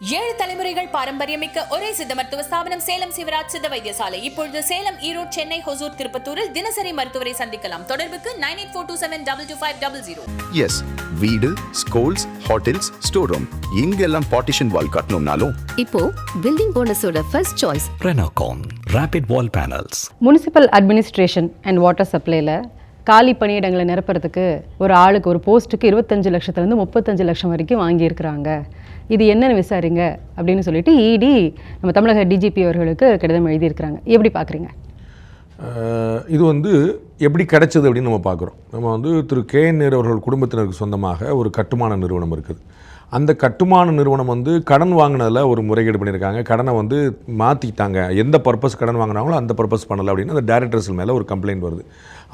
ஏழு தலைமுறைகள் பாரம்பரியமிக்க ஒரே சித்த மருத்துவ ஸ்தாபனம் சேலம் சிவராஜ் சித்த வைத்தியசாலை. இப்பொழுது சேலம் ஈரோடு சென்னை ஹொசூர் திருப்பத்தூரில் தினசரி மருத்துவரை சந்திக்கலாம். தொடர்புக்கு nine eight four two seven double two five double zero. Yes வீடு ஸ்கூல்ஸ் ஹோட்டல்ஸ் ஸ்டோர் ரூம் எங்கெல்லாம் பார்ட்டிஷன் வால் கட்டணும்னாலும் இப்போ building போனஸோட first choice Renocon Rapid Wall Panels. Municipal administration and water சப்ளைல காலி பணியிடங்களை நிரப்புறதுக்கு ஒரு ஆளுக்கு ஒரு போஸ்ட்டுக்கு இருபத்தஞ்சு லட்சத்துலேருந்து முப்பத்தஞ்சு லட்சம் வரைக்கும் வாங்கியிருக்கிறாங்க. இது என்னென்னு விசாரிங்க அப்படின்னு சொல்லிட்டு இடி நம்ம தமிழக டிஜிபி அவர்களுக்கு கடிதம் எழுதியிருக்கிறாங்க. எப்படி பார்க்குறீங்க? இது வந்து எப்படி கிடைச்சது அப்படின்னு நம்ம பார்க்குறோம். நம்ம வந்து திரு கே என் நேரு அவர்கள் குடும்பத்தினருக்கு சொந்தமாக ஒரு கட்டுமான நிறுவனம் இருக்குது. அந்த கட்டுமான நிறுவனம் வந்து கடன் வாங்கினதில் ஒரு முறைகேடு பண்ணியிருக்காங்க. கடனை வந்து மாற்றிட்டாங்க எந்த பர்பஸ் கடன் வாங்கினாங்களோ அந்த பர்பஸ் பண்ணலை அப்படின்னு அந்த டேரக்டர்ஸ் மேலே ஒரு கம்ப்ளைண்ட் வருது.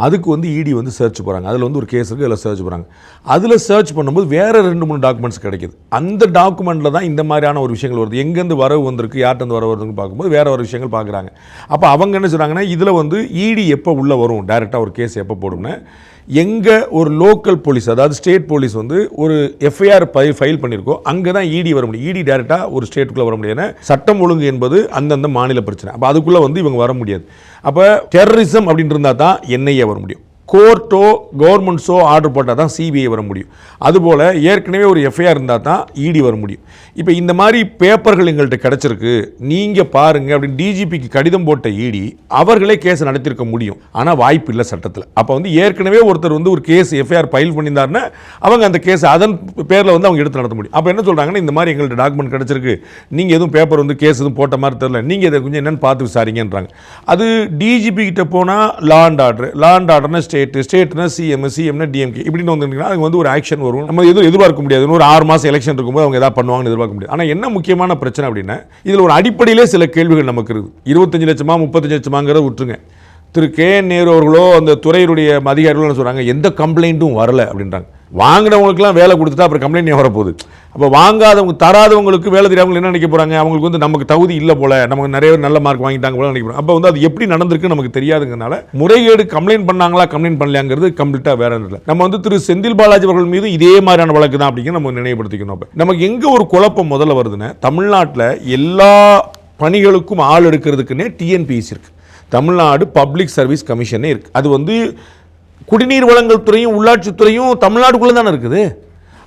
அதுக்கு வந்து இடி வந்து சர்ச் போகிறாங்க அதில் வந்து ஒரு கேஸ் இருக்குது அதில் சர்ச் போகிறாங்க அதில் சர்ச் பண்ணும்போது வேறு ரெண்டு மூணு டாக்குமெண்ட்ஸ் கிடைக்குது. அந்த டாக்குமெண்ட்டில் தான் இந்த மாதிரியான ஒரு விஷயங்கள் வருது. எங்கேருந்து வரவு வந்திருக்கு யார்கிட்ட வரவு வருதுன்னு பார்க்கும்போது வேறு ஒரு விஷயங்கள் பார்க்குறாங்க. அப்போ அவங்க என்ன சொல்கிறாங்கன்னா இதில் வந்து இடி எப்போ உள்ளே வரும்? டேரெக்டாக ஒரு கேஸ் எப்போ போடும்னா? எங்கே ஒரு லோக்கல் போலீஸ் அதாவது ஸ்டேட் போலீஸ் வந்து ஒரு எஃப்ஐஆர் ஃபைல் பண்ணியிருக்கோ அங்கே தான் இடி வர முடியும். இடி டேரெக்டாக ஒரு ஸ்டேட்டுக்குள்ளே வர முடியாது ஏன்னா சட்டம் ஒழுங்கு என்பது அந்தந்த மாநில பிரச்சனை. அப்போ அதுக்குள்ளே வந்து இவங்க வர முடியாது. அப்போ டெரரிசம் அப்படின்ட்டு இருந்தால் தான் என்ஐஏ வர முடியும். கோர்ட்டோ கவர்மெண்ட்ஸோ ஆர்டர் போட்டால் தான் சிபிஐ வர முடியும். அதுபோல் ஏற்கனவே ஒரு எஃப்ஐஆர் இருந்தால் தான் இடி வர முடியும். இப்போ இந்த மாதிரி பேப்பர்கள் எங்கள்கிட்ட கிடச்சிருக்கு. நீங்கள் பாருங்கள் அப்படின்னு டிஜிபிக்கு கடிதம் போட்ட இடி அவர்களே கேஸ் நடத்திருக்க முடியும். ஆனால் வாய்ப்பு இல்லை சட்டத்தில். அப்போ வந்து ஏற்கனவே ஒருத்தர் வந்து ஒரு கேஸ் எஃப்ஐஆர் ஃபைல் பண்ணியிருந்தாருன்னா அவங்க அந்த கேஸ் அதன் பேரில் வந்து அவங்க எடுத்து நடத்த முடியும். அப்போ என்ன சொல்கிறாங்கன்னா இந்த மாதிரி எங்கள்கிட்ட டாக்குமெண்ட் கிடச்சிருக்கு. நீங்கள் எதுவும் பேப்பர் வந்து கேஸ் எதுவும் போட்ட மாதிரி தெரில நீங்கள் இதை கொஞ்சம் என்னென்னு பார்த்து விசாரிங்கன்றாங்க. அது டிஜிபி கிட்ட போனால் law and order law and ஆர்டர்னா state ஸ்டேட்னா சிஎம் சிஎம்னா டிஎம்கே இப்படின்னு வந்துட்டீங்கன்னா அதுக்கு வந்து ஒரு ஆக்ஷன் வரும். நம்ம எதுவும் எதிர்பார்க்க முடியாது. ஒரு ஆறு மாதம் எலெக்ஷன் இருக்கும்போது அவங்க எதாவது பண்ணுவாங்கன்னு எதிர்பார்க்க முடியாது. ஆனால் என்ன முக்கியமான பிரச்சனை அப்படின்னா இதில் ஒரு அடிப்படையிலே சில கேள்விகள் நமக்கு இருக்குது. இருபத்தஞ்சு லட்சமா முப்பத்தஞ்சு லட்சமாங்கிறத விட்டுருங்க. திரு கே என் நேரு அவர்களோ அந்த துறையுடைய அதிகாரிகளோ சொல்கிறாங்க எந்த கம்ப்ளைண்ட்டும் வரல அப்படின்றாங்க. வாங்கினவங்களுக்குலாம் வேலை கொடுத்துட்டா அப்புறம் கம்ப்ளைண்ட் வரப்போகுது? அப்போ வாங்காதவங்க தராதவங்களுக்கு வேலை தெரியாதவங்க என்ன நினைக்க போகிறாங்க அவங்களுக்கு வந்து நமக்கு தகுதி இல்லை போல நமக்கு நிறைய பேர் நல்ல மார்க் வாங்கிட்டாங்க போல நினைக்க அப்போ வந்து அது எப்படி நடந்திருக்கு நமக்கு தெரியாதுங்கனால முறைகேடு கம்ப்ளைண்ட் பண்ணாங்களா கம்ப்ளைண்ட் பண்ணலையாங்கிறது கம்ப்ளீட்டாக வேற இல்லை. நம்ம வந்து திரு செந்தில் பாலாஜி அவர்கள் மீது இதே மாதிரியான வழக்கு தான் அப்படிங்கிற நம்ம நினைவுபடுத்திக்கணும் அப்போ. நமக்கு எங்கே ஒரு குழப்பம் முதல்ல வருதுன்னா தமிழ்நாட்டில் எல்லா பணிகளுக்கும் ஆள் எடுக்கிறதுக்குன்னே டிஎன்பிஎஸ்சி இருக்குது தமிழ்நாடு பப்ளிக் சர்வீஸ் கமிஷனே இருக்குது அது வந்து குடிநீர் வழங்கல் துறையும் உள்ளாட்சித்துறையும் தமிழ்நாட்டுக்குள்ளே தானே இருக்குது?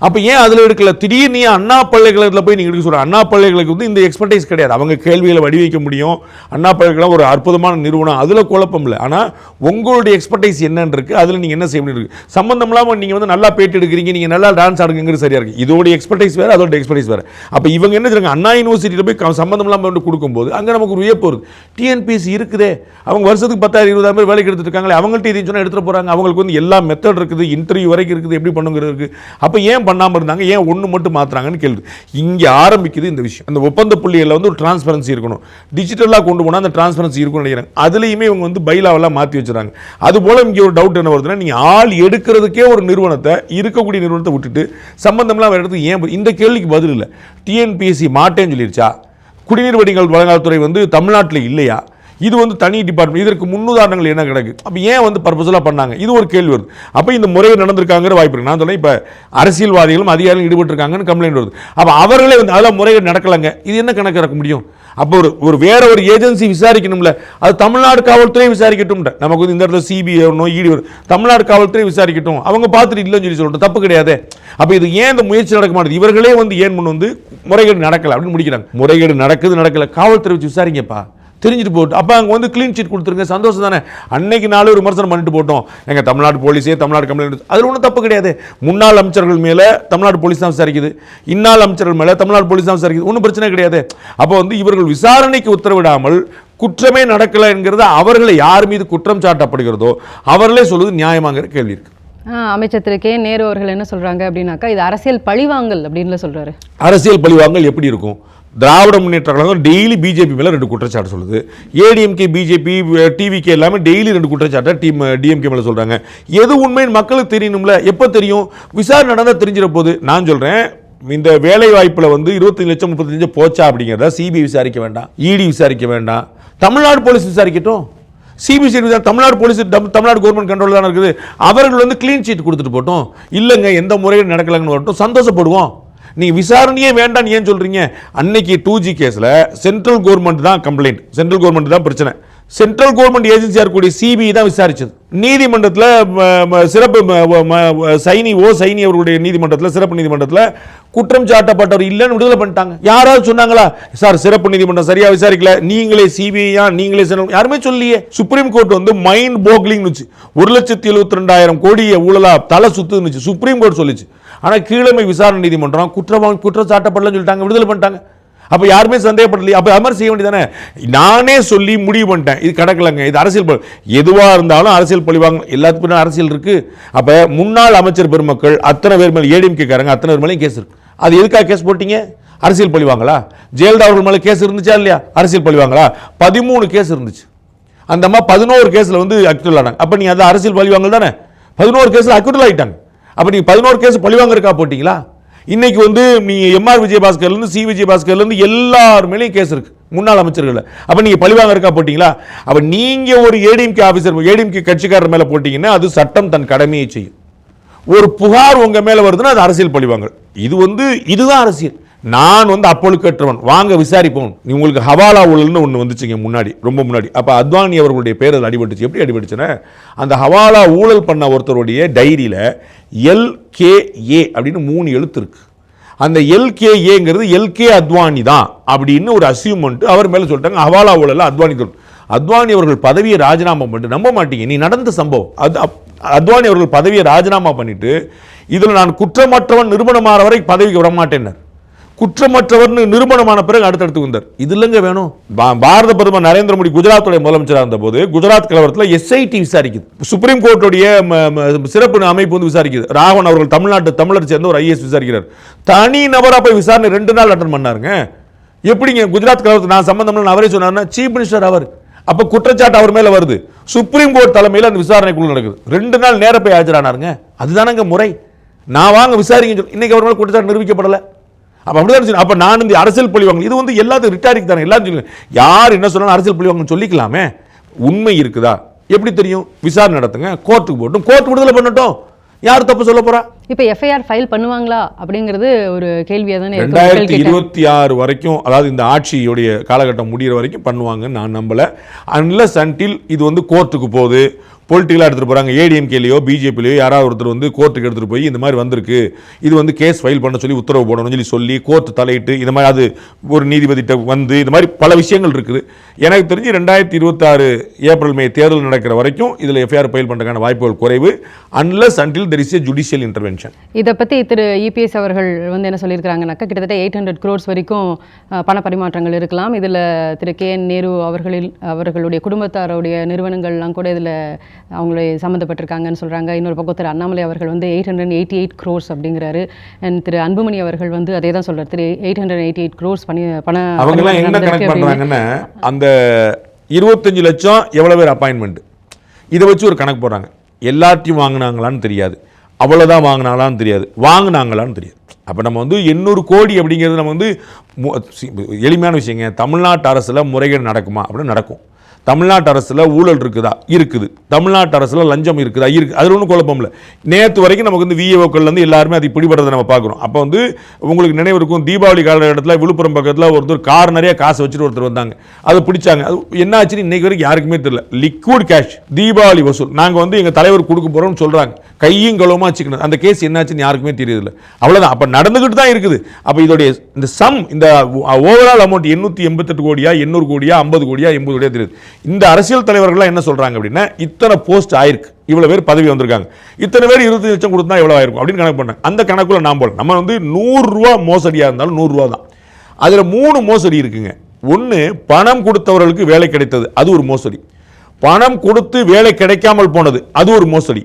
அப்போ ஏன் அதில் எடுக்கல? திடீர்னு நீ அண்ணா பல்கலைக்கழகத்தில் போய் நீங்கள் எடுக்க சொல்கிற அண்ணா பல்கலைக்கழகத்துக்கு வந்து இந்த எக்ஸ்பர்டைஸ் கிடையாது. அவங்க கேள்விகளை வடிவைக்க முடியும். அண்ணா பல்கலைக்கழகம் ஒரு அற்புதமான நிறுவனம். அதில் குழப்பம் இல்லை. ஆனால் உங்களுடைய எக்ஸ்பர்டைஸ் என்னன்னு இருக்குது அதில் நீங்கள் என்ன செய்ய முடியும்? இருக்கு சம்மந்தம் இல்லாமல் நீங்கள் வந்து நல்லா பேட்டி எடுக்கிறீங்க. நீங்கள் நல்லா டான்ஸ் ஆடுங்கிறது சரியாக இருக்குது இதோடைய எக்ஸ்பர்டைஸ் வேறு அதோட எக்ஸ்பர்டைஸ் வேறு. அப்போ இவங்க என்ன செய்றாங்க? அண்ணா யூனிவர்சிட்டியில் போய் க- சம்மந்தம் இல்லாமல் வந்து கொடுக்கும்போது அங்கே நமக்கு ஒரு வியப்பு இருக்குது டிஎன்பிஎஸ்சி இருக்குதே. அவங்க வருஷத்துக்கு பத்தாயிரம் இருபதாயிரம் பேர் வேலைக்கு எடுத்துட்டு இருக்காங்களே அவங்கள்ட்ட இதையும் சொன்னால் எடுத்துகிட்டு போகிறாங்க அவங்களுக்கு வந்து எல்லா மெத்தட் இருக்குது. இன்டர்வியூ வரைக்கும் இருக்குது. எப்படி பண்ணுங்கிறது இருக்குது அப்போ ஏன் பண்ணாமல் இருந்தாங்க ஏன் ஒன்று மட்டும் மாற்றுறாங்கன்னு கேள்வி. இங்கே ஆரம்பிக்குது இந்த விஷயம். அந்த ஒப்பந்த புள்ளிகளில் வந்து ஒரு டிரான்ஸ்பரன்சி இருக்கணும். டிஜிட்டலாக கொண்டு போனால் அந்த டிரான்ஸ்பரன்சி இருக்கும்னு நினைக்கிறாங்க அதுலேயுமே இவங்க வந்து பைலாவெல்லாம் மாற்றி வச்சுறாங்க அதுபோல் இங்கே ஒரு டவுட் என்ன வருதுன்னா நீங்கள் ஆள் எடுக்கிறதுக்கே ஒரு நிறுவனத்தை இருக்கக்கூடிய நிறுவனத்தை விட்டுட்டு சம்பந்தம்லாம் வேறு இடத்துக்கு ஏன் இந்த கேள்விக்கு பதில் இல்லை. டிஎன்பிஎஸ்சி மாட்டேன்னு சொல்லிருச்சா? குடிநீர் வடிகால் வழங்காத்துறை வந்து தமிழ்நாட்டில் இல்லையா? இது வந்து தனி டிபார்ட்மெண்ட் இதற்கு முன்னுதாரணங்கள் என்ன கிடக்கு? அப்போ ஏன் வந்து பர்பஸலாக பண்ணாங்க? இது ஒரு கேள்வி வருது. அப்போ இந்த முறையை நடந்திருக்காங்கிற வாய்ப்பு இருக்கு. நான் சொன்னேன் இப்போ அரசியல்வாதிகளும் அதிகாரிகளும் ஈடுபட்டிருக்காங்கன்னு கம்ப்ளைண்ட் வருது. அப்போ அவர்களே வந்து அதெல்லாம் முறைகள் நடக்கலைங்க. இது என்ன கணக்கு இறக்க முடியும்? அப்போ ஒரு ஒரு வேற ஒரு ஏஜென்சி விசாரிக்கணும்ல. அது தமிழ்நாடு காவல்துறை விசாரிக்கட்டும் நமக்கு வந்து இந்த இடத்துல சிபிஐ வரணும் இடி வரும் தமிழ்நாடு காவல்துறை விசாரிக்கட்டும். அவங்க பார்த்துட்டு இல்லைன்னு சொல்லி சொல்லிட்டு தப்பு கிடையாது. அப்போ இது ஏன் இந்த முயற்சி நடக்க மாட்டேது இவர்களே வந்து ஏன் முன் வந்து முறைகேடு நடக்கல அப்படின்னு முடிக்கிறாங்க. முறைகேடு நடக்குது நடக்கல. காவல்துறை வச்சு விசாரிங்கப்பா. தெரிஞ்சுட்டு போட்டு அப்போ அங்கே வந்து க்ளீன் சீட் கொடுத்துருங்க சந்தோஷம் தானே. அன்னைக்கு நாளே ஒரு விமர்சனம் பண்ணிட்டு போட்டோம். எங்கள் தமிழ்நாடு போலீஸே தமிழ்நாடு கம்ப்ளைண்ட் அதில் ஒன்றும் தப்பு கிடையாது. முன்னாள் அமைச்சர்கள் மேலே தமிழ்நாடு போலீஸ் தான் விசாரிக்குது. இந்நாள் அமைச்சர்கள் மேலே தமிழ்நாடு போலீஸ் தான் விசாரிக்குது. ஒன்றும் பிரச்சனை கிடையாது. அப்போ வந்து இவர்கள் விசாரணைக்கு உத்தரவிடாமல் குற்றமே நடக்கலை என்கிறது அவர்களை யார் மீது குற்றம் சாட்டப்படுகிறதோ அவர்களே சொல்வது நியாயமாங்கிற கேள்வி இருக்கு. ஆ, அமைச்சர் திரு கே நேரு அவர்கள் என்ன சொல்கிறாங்க அப்படின்னாக்கா இது அரசியல் பழிவாங்கல் அப்படின்னு சொல்கிறாரு அரசியல் பழிவாங்கல் எப்படி இருக்கும்? திராவிட முன்னேற்ற கழகம் டெய்லி பிஜேபி மேலே ரெண்டு குற்றச்சாட்டு சொல்லுது. ஏடிஎம்கே பிஜேபி டிவிகே எல்லாமே டெய்லி ரெண்டு குற்றச்சாட்டை டீம் டிஎம்கே மேலே சொல்கிறாங்க எது உண்மைன்னு மக்களுக்கு தெரியணும்ல? எப்போ தெரியும்? விசாரணை நடந்தால் தெரிஞ்சிட போது நான் சொல்கிறேன் இந்த வேலை வாய்ப்பில் வந்து இருபத்தஞ்சு லட்சம் முப்பத்தஞ்சு போச்சா அப்படிங்கிறத சிபிஐ விசாரிக்க வேண்டாம். இடி விசாரிக்க வேண்டாம். தமிழ்நாடு போலீஸ் விசாரிக்கட்டும். சிபிசிஐடி தமிழ்நாடு போலீஸ் தம்- தமிழ்நாடு கவர்மெண்ட் கண்ட்ரோல் தானே இருக்குது. அவர்கள் வந்து க்ளீன் சீட் கொடுத்துட்டு போட்டோம். இல்லைங்க எந்த முறையில் நடக்கலைங்கன்னு வரட்டும். சந்தோஷப்படுவோம். நீ விசாரணையே வேண்டாம்னு ஏன் சொல்றீங்க? அன்னைக்கு டூ ஜி கேஸில் சென்ட்ரல் கவர்மெண்ட் தான் கம்ப்ளைண்ட் சென்ட்ரல் கவர்மெண்ட் தான் பிரச்சனை. சென்ட்ரல் கவர்மெண்ட் ஏஜென்சியாக இருக்கக்கூடிய சிபிஐ தான் விசாரிச்சது. நீதிமன்றத்தில் சிறப்பு சைனி ஓ சைனி அவர்களுடைய நீதிமன்றத்தில் சிறப்பு நீதிமன்றத்தில் குற்றம் சாட்டப்பட்டவர் இல்லைன்னு விடுதலை பண்ணிட்டாங்க. யாராவது சொன்னாங்களா? சார் சிறப்பு நீதிமன்றம் சரியா விசாரிக்கல. நீங்களே சிபிஐயா நீங்களே யாருமே சொல்லியே சுப்ரீம் கோர்ட் வந்து மைண்ட் போக்லிங் ஒரு லட்சத்தி எழுபத்தி ரெண்டாயிரம் கோடியை ஊழலா தலை சுத்துனுச்சு சுப்ரீம் கோர்ட் சொல்லிச்சு. ஆனால் கீழமை விசாரணை நீதிமன்றம் குற்றவாளி குற்றம் சாட்டப்படலன்னு சொல்லிட்டாங்க விடுதலை பண்ணிட்டாங்க. அப்போ யாருமே சந்தேகப்படலையே. அப்போ அது மாதிரி செய்ய வேண்டியதானே நானே சொல்லி முடிவு பண்ணிட்டேன். இது கிடக்கலங்க. இது அரசியல் பழி எதுவாக இருந்தாலும் அரசியல் பழிவாங்க எல்லாத்துக்கும் அரசியல் இருக்கு. அப்போ முன்னாள் அமைச்சர் பெருமக்கள் அத்தனை பேர் மேலே ஏடிஎம் அத்தனை பேர் மேலேயும் கேஸ் இருக்கு. அது எதுக்காக கேஸ் போட்டீங்க? அரசியல் பழிவாங்களா ஜெயலலிதா அவர்கள் மேலே கேஸ் இருந்துச்சா இல்லையா? அரசியல் பழிவாங்களா பதிமூணு கேஸ் இருந்துச்சு. அந்த அம்மா பதினோரு கேஸில் வந்து அக்யூட்டல் ஆனாங்க. அப்போ நீங்கள் அது அரசியல் பழிவாங்கல் தானே? பதினோரு கேஸில் அக்யூட்டல் ஆகிட்டாங்க அப்போ நீங்கள் பதினோரு கேஸ் பழிவாங்கறக்கா போட்டிங்களா? இன்னைக்கு வந்து நீங்கள் எம்ஆர் விஜயபாஸ்கர்லேருந்து சி விஜயபாஸ்கர்லேருந்து எல்லார் மேலேயும் கேஸ் இருக்குது முன்னாள் அமைச்சர்கள் நீங்கள் பழிவாங்க பழிவாங்கறக்கா போட்டிங்களா? அப்போ நீங்கள் ஒரு ஏடிஎம்கே ஆஃபீஸர் ஏடிஎம்கே கட்சிக்காரர் மேலே போட்டீங்கன்னா அது சட்டம் தன் கடமையை செய்யும். ஒரு புகார் உங்கள் மேலே வருதுன்னா அது அரசியல் பழிவாங்க இது வந்து இதுதான் அரசியல். நான் வந்து அப்பொழுக்கற்றவன் வாங்க விசாரிப்போம். நீ உங்களுக்கு ஹவாலா ஊழல்னு ஒன்று வந்துச்சுங்க முன்னாடி ரொம்ப முன்னாடி. அப்போ அத்வானி அவர்களுடைய பேர் அதில் அடிபட்டுச்சு. எப்படி அடிபட்டுச்சுன்னா அந்த ஹவாலா ஊழல் பண்ண ஒருத்தருடைய டைரியில் எல்கேஏ அப்படின்னு மூணு எழுத்து இருக்கு. அந்த எல்கேஏங்கிறது எல்கே அத்வானி தான் அப்படின்னு ஒரு அசியூமெண்ட் அவர் மேலே சொல்லிட்டாங்க. ஹவாலா ஊழல் அத்வானி அத்வானி அவர்கள் பதவியை ராஜினாமா பண்ணிட்டு நம்ப மாட்டீங்க நீ நடந்த சம்பவம். அது அப்- அத்வானி அவர்கள் பதவியை ராஜினாமா பண்ணிட்டு இதில் நான் குற்றமற்றவன் நிறுவனமான வரை பதவிக்கு வரமாட்டேன்னார் குற்றமற்றவர்னு நிரூபணமான பிறகு அடுத்தடுத்து வந்தார். இது இல்லைங்க வேணும். பா- பாரத பிரதமர் நரேந்திர மோடி குஜராத்துடைய முதலமைச்சராக இருந்தபோது குஜராத் கலவரத்தில் எஸ்ஐடி விசாரிக்குது. சுப்ரீம் கோர்ட்டுடைய சிறப்பு அமைப்பு வந்து விசாரிக்குது. ராவன் அவர்கள் தமிழ்நாட்டு தமிழர் சேர்ந்த ஒரு ஐஎஸ் விசாரிக்கிறார். தனி நபராக போய் விசாரணை ரெண்டு நாள் அட்டன் பண்ணாருங்க. எப்படிங்க குஜராத் கலவரத்தில் நான் சம்பந்தம் அவரே சொன்னார்னா சீஃப் மினிஸ்டர் அவர். அப்ப குற்றச்சாட்டு அவர் மேல வருது. சுப்ரீம் கோர்ட் தலைமையில் அந்த விசாரணை குழு நடக்குது. ரெண்டு நாள் நேர போய் ஆஜரானாருங்க. அதுதானங்க முறை. நான் வாங்க விசாரிங்க இன்னைக்கு அவர் மேல குற்றச்சாட்டு நிரூபிக்கப்படலை. அப்ப அப்படிதான் அப்போ நான் இந்த அரசியல் பழிவாங்க இது வந்து எல்லாத்துக்கும் ரிட்டாரிக் தானே. எல்லாரும் சொல்லுங்க யார் என்ன சொன்னாலும் அரசியல் பழிவாங்கன்னு சொல்லிக்கலாமே? உண்மை இருக்குதா? எப்படி தெரியும்? விசாரணை நடத்துங்க கோர்ட்டுக்கு போட்டும் கோர்ட் விடுதலை பண்ணட்டும். யார் தப்பு சொல்ல போறா? இப்போ எஃப்ஐஆர் ஃபைல் பண்ணுவாங்களா அப்படிங்கிறது ஒரு கேள்வியாக தானே ரெண்டாயிரத்தி. இருபத்தி ஆறு வரைக்கும் அதாவது இந்த ஆட்சியுடைய காலகட்டம் முடியிற வரைக்கும் பண்ணுவாங்கன்னு நான் நம்பல. அன்லஸ் அன்டில் இது வந்து கோர்ட்டுக்கு போகுது. பொலிட்டிக்கலாக எடுத்துகிட்டு போகிறாங்க ஏடிஎம்கேலையோ பிஜேபிலையோ யாராவது ஒருத்தர் வந்து கோர்ட்டுக்கு எடுத்துகிட்டு போய் இந்த மாதிரி வந்திருக்கு. இது வந்து கேஸ் ஃபைல் பண்ண சொல்லி உத்தரவு போடணும்னு சொல்லி சொல்லி கோர்ட் தலையிட்டு இந்த மாதிரி அது ஒரு நீதிபதிட்ட வந்து இந்த மாதிரி பல விஷயங்கள் இருக்குது. எனக்கு தெரிஞ்சு ரெண்டாயிரத்தி இருபத்தாறு ஏப்ரல் மே தேர்தல் நடக்கிற வரைக்கும் இதில் எஃப்ஐஆர் ஃபைல் பண்ணுறதுக்கான வாய்ப்புகள் குறைவு. Unless until there is a judicial intervention இதை பற்றி திரு இபிஎஸ் அவர்கள் வந்து என்ன சொல்லியிருக்கிறாங்கனாக்கா கிட்டத்தட்ட எயிட் ஹண்ட்ரட் க்ரோர்ஸ் வரைக்கும் பண பரிமாற்றங்கள் இருக்கலாம். இதில் திரு கே என் நேரு அவர்களில் அவர்களுடைய குடும்பத்தாருடைய நிறுவனங்கள்லாம் கூட இதில் அவங்களை சம்மந்தப்பட்டிருக்காங்கன்னு சொல்கிறாங்க இன்னொரு பக்கம் திரு அண்ணாமலை அவர்கள் வந்து eight hundred eighty eight crores அப்படிங்கிறாரு. அண்ட் திரு அன்புமணி அவர்கள் வந்து அதே தான் சொல்கிறார் Thiru eight hundred eighty eight crores பண்ணி பண அவங்கெல்லாம் என்ன கணக்கு. பண்றாங்கன்னா அந்த இருபத்தஞ்சு லட்சம் எவ்வளவு பேர் அப்பாயின்மெண்ட் இதை வச்சு ஒரு கணக்கு போடுறாங்க. எல்லாத்தையும் வாங்கினாங்களான்னு தெரியாது. அவ்வளோதான் வாங்கினாங்களான்னு தெரியாது. வாங்கினாங்களான்னு தெரியாது. அப்போ நம்ம வந்து எண்ணூறு கோடி அப்படிங்கிறது நம்ம வந்து மு- எளிமையான விஷயங்க. தமிழ்நாட்டு அரசில் முறைகேடு நடக்குமா? அப்படின்னு நடக்கும். தமிழ்நாட்டு அரசில் ஊழல் இருக்குதா? இருக்குது. தமிழ்நாட்டு அரசில் லஞ்சம் இருக்குதா? இருக்கு. அதில் ஒன்றும் குழப்பம் இல்லை. நேற்று வரைக்கும் நமக்கு வந்து விஏஓக்கள்லேருந்து எல்லாருமே அது பிடிபடுறதை நம்ம பார்க்குறோம். அப்போ வந்து உங்களுக்கு நினைவு இருக்கும் தீபாவளி காலகட்டத்தில் விழுப்புரம் பக்கத்தில் ஒருத்தர் கார் நிறைய காசு வச்சுட்டு ஒருத்தர் வந்தாங்க. அதை பிடிச்சாங்க. அது என்ன ஆச்சுன்னு வரைக்கும் யாருக்குமே தெரியல. லிக்விட் கேஷ் தீபாவளி வசூல். நாங்கள் வந்து எங்கள் தலைவர் கொடுக்க போகிறோம்னு சொல்கிறாங்க கையும் கலவமாக வச்சுக்கணும். அந்த கேஸ் என்னாச்சுன்னு யாருக்குமே தெரியல அவ்வளோதான் அப்போ நடந்துக்கிட்டு தான் இருக்குது. அப்போ இதோடைய இந்த சம் இந்த ஓவரால் அமௌண்ட் எண்ணூற்றி எண்பத்தெட்டு கோடியா எண்ணூறு கோடியா ஐம்பது கோடியா எண்பது கோடியா தெரியுது. இந்த அரசியல் தலைவர்கள்லாம் என்ன சொல்கிறாங்க அப்படின்னா இத்தனை போஸ்ட் ஆயிருக்கு. இவ்வளோ பேர் பதவி வந்திருக்காங்க. இத்தனை பேர் இருபத்தஞ்சு லட்சம் கொடுத்தா எவ்வளோ ஆயிருக்கும் அப்படின்னு கணக்கு பண்ணேன். அந்த கணக்குள்ள நாம் போல நம்ம வந்து நூறுரூவா மோசடியாக இருந்தாலும் நூறுரூவா தான். அதில் மூணு மோசடி இருக்குங்க. ஒன்று பணம் கொடுத்தவர்களுக்கு வேலை கிடைத்தது. அது ஒரு மோசடி. பணம் கொடுத்து வேலை கிடைக்காமல் போனது. அது ஒரு மோசடி.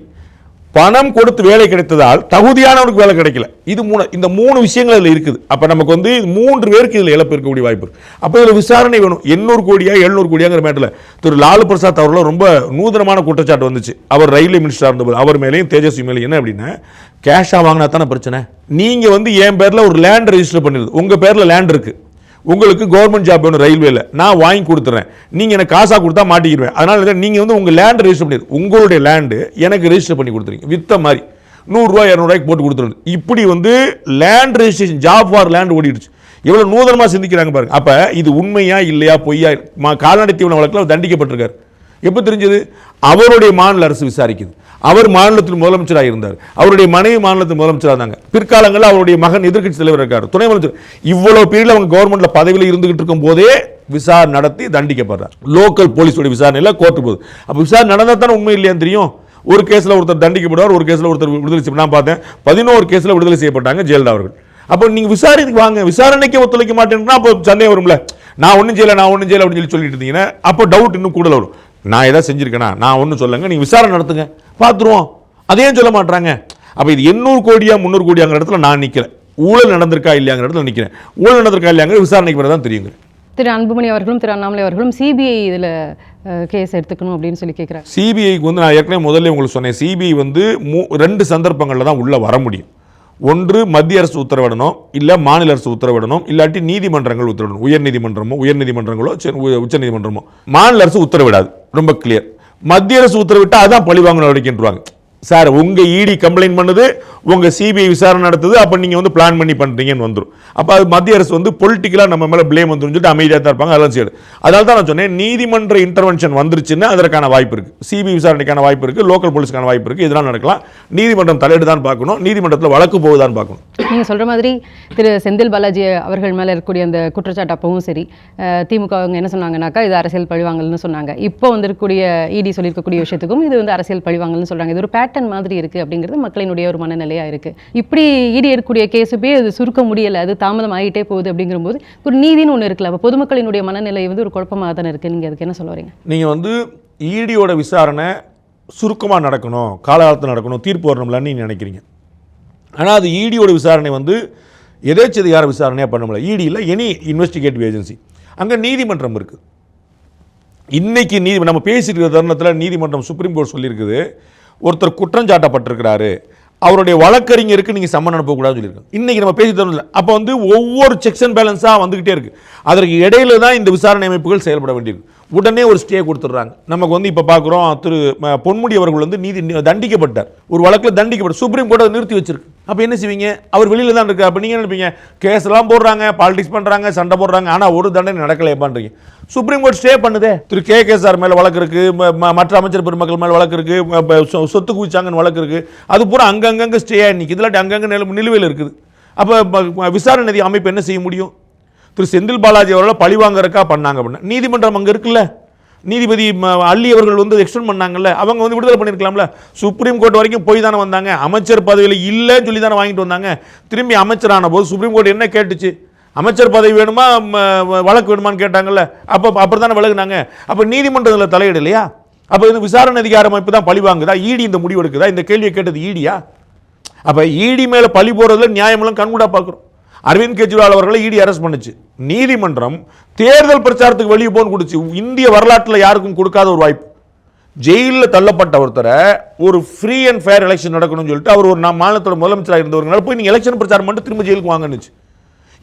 பணம் கொடுத்து வேலை கிடைத்ததால் தகுதியானவனுக்கு வேலை கிடைக்கல. இது மூணு இந்த மூணு விஷயங்கள் இதில் இருக்குது. அப்போ நமக்கு வந்து மூன்று பேருக்கு இதில் இழப்பு இருக்கக்கூடிய வாய்ப்பு அப்போ இதில் விசாரணை வேணும். எண்ணூறு கோடியா எழுநூறு கோடியாங்கிற மேட்டில் திரு லாலு பிரசாத் அவர்களும் ரொம்ப நூதனமான குற்றச்சாட்டு வந்துச்சு. அவர் ரயில்வே மினிஸ்டராக இருந்தபோது அவர் மேலேயும் தேஜஸ்வி மேலேயும் என்ன அப்படின்னா கேஷாக வாங்கினா தானே பிரச்சனை? நீங்கள் வந்து என் பேரில் ஒரு லேண்ட் ரெஜிஸ்டர் பண்ணிடுது உங்கள் பேரில் லேண்ட் இருக்குது உங்களுக்கு கவர்மெண்ட் ஜாப் வேணும் ரயில்வேல நான் வாங்கி கொடுத்துறேன். நீங்கள் எனக்கு காசாக கொடுத்தா மாட்டிக்கிடுவேன் அதனால நீங்கள் வந்து உங்கள் லேண்ட் ரெஜிஸ்டர் பண்ணி உங்களுடைய லேண்டு எனக்கு ரெஜிஸ்டர் பண்ணி கொடுத்துருங்க வித்த மாதிரி. நூறுரூவா இரநூறுவாய்க்கு போட்டு கொடுத்துருங்க இப்படி வந்து land registration job for land ஓடிடுச்சு. எவ்வளோ நூதனமாக சிந்திக்கிறாங்க பாருங்க. அப்போ இது உண்மையா இல்லையா பொய்யா? மா- கால்நடை தீவன வழக்கில் தண்டிக்கப்பட்டிருக்காரு. எப்போ தெரிஞ்சது? அவருடைய மாநில அரசு விசாரிக்குது. அவர் மாநிலத்தில் முதலமைச்சராக இருந்தார். அவருடைய மனைவி மாநிலத்தில் முதலமைச்சராக இருந்தாங்க. பிற்காலங்களில் அவருடைய மகன் எதிர்க்கட்சி தலைவர் இருக்கார். துணை முதலமைச்சர். இவ்வளோ பீரியட் அவங்க கவர்மெண்ட்ல பதவியில் இருந்துகிட்டு இருக்கும் போதே விசாரணை நடத்தி தண்டிக்கப்படுறார். லோக்கல் போலீஸோட விசாரணையில் கோர்ட்டு போகுது. அப்போ விசாரணை நடந்தால் தானே உண்மை இல்லையான்னு தெரியும்? ஒரு கேஸில் ஒருத்தர் தண்டிக்கப்படுவார் ஒரு கேஸில் ஒருத்தர் விடுதலை செய்ய நான் பார்த்தேன் பதினோரு கேஸில் விடுதலை செய்யப்பட்டாங்க ஜெயலலிதா அவர்கள். அப்போ நீங்கள் விசாரணைக்கு வாங்க. விசாரணைக்கு ஒத்துழைக்க மாட்டேன்னா அப்போ சந்தேகம் வரும்ல. நான் ஒன்றும் செய்யல நான் ஒன்றும் செய்யலை அப்படின்னு சொல்லி சொல்லிட்டு இருந்தீங்கன்னா அப்போ டவுட் இன்னும் கூட வரும். நான் ஏதாவது செஞ்சிருக்கேனா? நான் ஒன்றும் சொல்லுங்க நீங்க விசாரணை நடத்துங்க. பார்த்துருவோம் அதையும் சொல்ல மாட்டாங்க அப்போ இது எண்ணூறு கோடியா முந்நூறு கோடியாங்கிற இடத்துல நான் நிற்கிறேன் ஊழல் நடந்திருக்கா இல்லையாங்கிற இடத்துல நிற்கிறேன் ஊழல் நடந்திருக்கா இல்லையாங்கிற விசாரணைக்கு பிறகு தான் தெரியுங்க. திரு அன்புமணி அவர்களும் திரு அண்ணாமலை அவர்களும் சிபிஐ இதில் கேஸ் எடுத்துக்கணும் அப்படின்னு சொல்லி கேட்குறாங்க சிபிஐக்கு வந்து நான் ஏற்கனவே முதல்ல உங்களுக்கு சொன்னேன். சிபிஐ வந்து மூ ரெண்டு சந்தர்ப்பங்களில் தான் உள்ளே வர முடியும். ஒன்று மத்திய அரசு உத்தரவிடணும் இல்லை மாநில அரசு உத்தரவிடணும் இல்லாட்டி நீதிமன்றங்கள் உத்தரவிடணும். உயர் நீதிமன்றமோ உயர் நீதிமன்றங்களோ உச்ச நீதிமன்றமோ மாநில அரசு உத்தரவிடாது. ரொம்ப கிளியர் மத்திய அரசு உத்தரவிட்டால் அதான் பழிவாங்க நடவடிக்கைன்றாங்க சார் உங்கள் இடி கம்ப்ளைண்ட் பண்ணுது உங்கள் சிபிஐ விசாரணை நடத்துது அப்போ நீங்கள் வந்து பிளான் பண்ணி பண்ணுறீங்கன்னு வந்துடும் அப்போ அது மத்திய அரசு வந்து பொலிட்டிக்கலாக நம்ம மேலே பிளேம் வந்துரும் சொல்லிட்டு அமைதியாக தான் இருப்பாங்க அதெல்லாம் சரி அதனால தான் நான் சொன்னேன் நீதிமன்ற இன்டர்வென்ஷன் வந்துருச்சுன்னா அதற்கான வாய்ப்பு இருக்குது சிபிஐ விசாரணைக்கான வாய்ப்பு இருக்குது லோக்கல் போலீஸ்க்கான வாய்ப்பு இருக்குது இதெல்லாம் நடக்கலாம். நீதிமன்றம் தலையிட்டு தான் பார்க்கணும் நீதிமன்றத்தில் வழக்கு போகுதான்னு பார்க்கணும். நீங்கள் சொல்கிற மாதிரி திரு செந்தில் பாலாஜி அவர்கள் மேலே இருக்கக்கூடிய அந்த குற்றச்சாட்டு அப்பவும் சரி. திமுக அவங்க என்ன சொன்னாங்கன்னாக்கா இது அரசியல் பழிவாங்கல்னு சொன்னாங்க. இப்போ வந்திருக்கக்கூடிய இடி சொல்லியிருக்கக்கூடிய விஷயத்துக்கும் இது வந்து அரசியல் பழிவாங்கல்னு சொல்கிறாங்க இது ஒரு பேட்டர்ன் மாதிரி இருக்குது அப்படிங்கிறது மக்களினுடைய ஒரு மனநிலையாக இருக்குது இப்படி ஈடு இருக்கக்கூடிய கேஸுமே அது சுருக்க முடியலை அது தாமதம் ஆகிட்டே போகுது அப்படிங்கிறபோது ஒரு நீதின்னு ஒன்று இருக்குல்ல அப்போ பொதுமக்களினுடைய மனநிலை வந்து ஒரு குழப்பமாக தானே இருக்குது நீங்கள் அதுக்கு என்ன சொல்ல வரீங்க? நீங்கள் வந்து ஈடியோட விசாரணை சுருக்கமாக நடக்கணும் காலகாலத்தில் நடக்கணும் தீர்ப்பு வரணும்லன்னு நீங்கள் நினைக்கிறீங்க. ஆனால் அது ஈடியோட விசாரணை வந்து எதேச்சதிகார விசாரணையாக பண்ண முடியல. ஈடி இல்லை எனி இன்வெஸ்டிகேட்டிவ் ஏஜென்சி அங்கே நீதிமன்றம் இருக்குது இன்னைக்கு நீதி நம்ம பேசிட்டு இருக்கிற தருணத்தில் நீதிமன்றம் சுப்ரீம் கோர்ட் சொல்லியிருக்குது. ஒருத்தர் குற்றம் சாட்டப்பட்டிருக்கிறாரு அவருடைய வழக்கறிஞருக்கு நீங்கள் சம்மன் அனுப்பக்கூடாதுன்னு சொல்லியிருக்காங்க. இன்றைக்கி நம்ம பேசி தருணத்தில் அப்போ வந்து ஒவ்வொரு செக்ஸ் அண்ட் பேலன்ஸாக வந்துக்கிட்டே இருக்குது அதற்கு இடையில தான் இந்த விசாரணை அமைப்புகள் செயல்பட வேண்டியிருக்கு. உடனே ஒரு ஸ்டே கொடுத்துட்றாங்க. நமக்கு வந்து இப்போ பார்க்குறோம் திரு பொன்முடி அவர்கள் வந்து நீதி தண்டிக்கப்பட்டார். ஒரு வழக்கில் தண்டிக்கப்பட்டார். சுப்ரீம் கோர்ட் நிறுத்தி வச்சிருக்கு. அப்போ என்ன செய்வீங்க? அவர் வெளியில் தான் இருக்கு அப்போ நீங்கள் நினைப்பீங்க? கேஸ்லாம் போடுறாங்க பாலிடிக்ஸ் பண்ணுறாங்க சண்டை போடுறாங்க. ஆனால் ஒரு தண்டனை நடக்கலையப்பான்றீங்க. சுப்ரீம் கோர்ட் ஸ்டே பண்ணுதே. திரு கே கே சார் மேலே வழக்கு இருக்குது ம- மற்ற அமைச்சர் பெருமக்கள் மேலே வழக்கு இருக்குது சொ- சொத்து குவிச்சாங்கன்னு வழக்கு இருக்குது அது பூரா அங்கங்கங்கே ஸ்டே ஆகி நிற்குது இல்லாட்டி அங்கங்க நில நிலுவையில் இருக்குது. அப்போ விசாரணை நிதி அமைப்பு என்ன செய்ய முடியும்? திரு செந்தில் பாலாஜி அவர்களை பழி வாங்குறக்கா பண்ணாங்க அப்படின்னா. நீதிமன்றம் அங்கே இருக்குல்ல. நீதிபதி ம- அள்ளி அவர்கள் வந்து எக்ஸ்டெண்ட் பண்ணாங்கல்ல அவங்க வந்து விடுதலை பண்ணியிருக்கலாம்ல சுப்ரீம் கோர்ட் வரைக்கும் போய் தானே வந்தாங்க. அமைச்சர் பதவியில் இல்லைன்னு சொல்லி தானே வாங்கிட்டு வந்தாங்க. திரும்பி அமைச்சரான போது சுப்ரீம் கோர்ட் என்ன கேட்டுச்சு? அமைச்சர் பதவி வேணுமா? வழக்கு வேணுமான்னு கேட்டாங்கல்ல. அப்போ அப்புறம் தானே விலகுனாங்க. அப்போ நீதிமன்றத்தில் தலையிடு இல்லையா அப்போ இது விசாரணை அதிகார அமைப்பு தான் பழி வாங்குதா? ஈடி இந்த முடிவு எடுக்குதா இந்த கேள்வியை கேட்டது ஈடியா அப்போ ஈடி மேலே பழி போகிறதுல நியாயமெல்லாம் கண்கூடாக பார்க்குறோம். அரவிந்த் கெஜ்ரிவால் அவர்களை இடி அரெஸ்ட் பண்ணுச்சு. நீதிமன்றம் தேர்தல் பிரச்சாரத்துக்கு வெளியே போன்னு கொடுச்சு இந்திய வரலாற்றில் யாருக்கும் கொடுக்காத ஒரு வாய்ப்பு. ஜெயிலில் தள்ளப்பட்ட ஒருத்தரை ஒரு ஃப்ரீ அண்ட் ஃபேர் எலெக்ஷன் நடக்கணும்னு சொல்லிட்டு அவர் ஒரு நா- மாநிலத்தோட முதலமைச்சராக இருந்தவங்களால போய் நீங்கள் எலெக்ஷன் பிரச்சாரம் பண்ணிட்டு திரும்ப ஜெயிலுக்கு வாங்கன்னுச்சு.